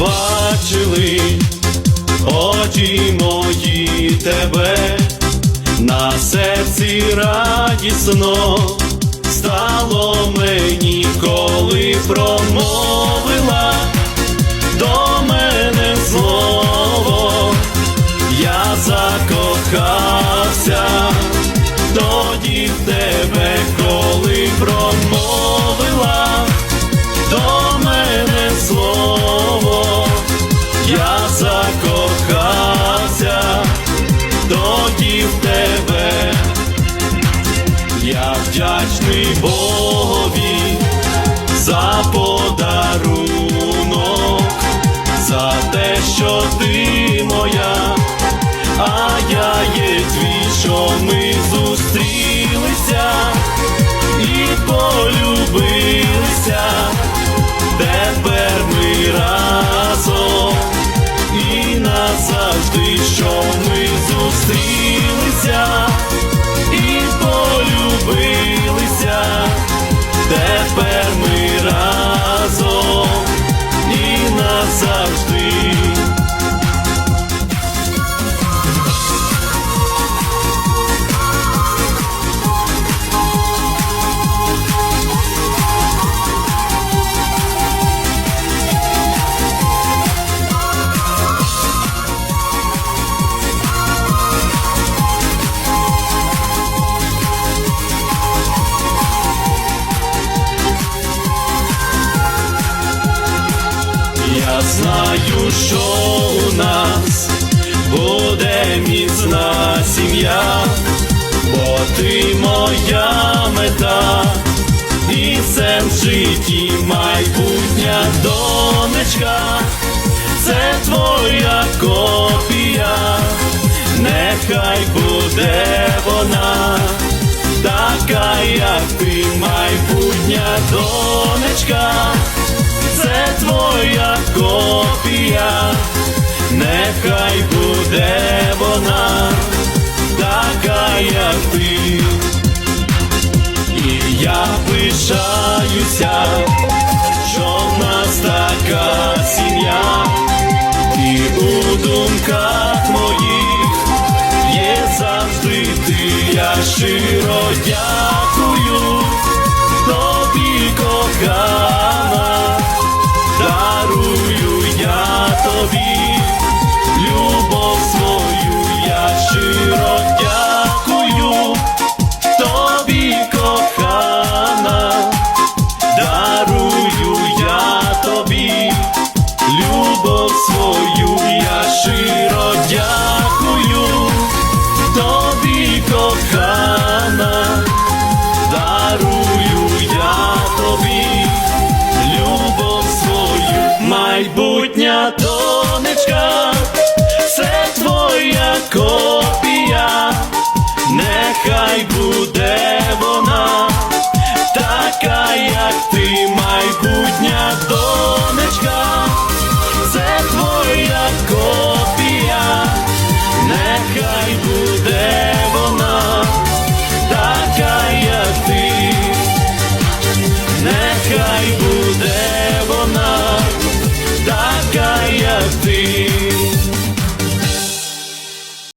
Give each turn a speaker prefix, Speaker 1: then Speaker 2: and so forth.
Speaker 1: бачили очі мої тебе, на серці радісно стало мені, коли промовила вдячний Богові за подарунок, за те, що ти моя, а я є твій, що ми зустрілися і полюбилися, знаю, що у нас буде міцна сім'я, бо ти моя мета, і це в житті майбутня донечка, це твоя копія, нехай буде вона, така, як ти, майбутня донечка. Це копія, нехай буде вона, така, як ти, і я пишаюся, що в нас така сім'я, і у думках моїх є завжди ти, я щиро дякую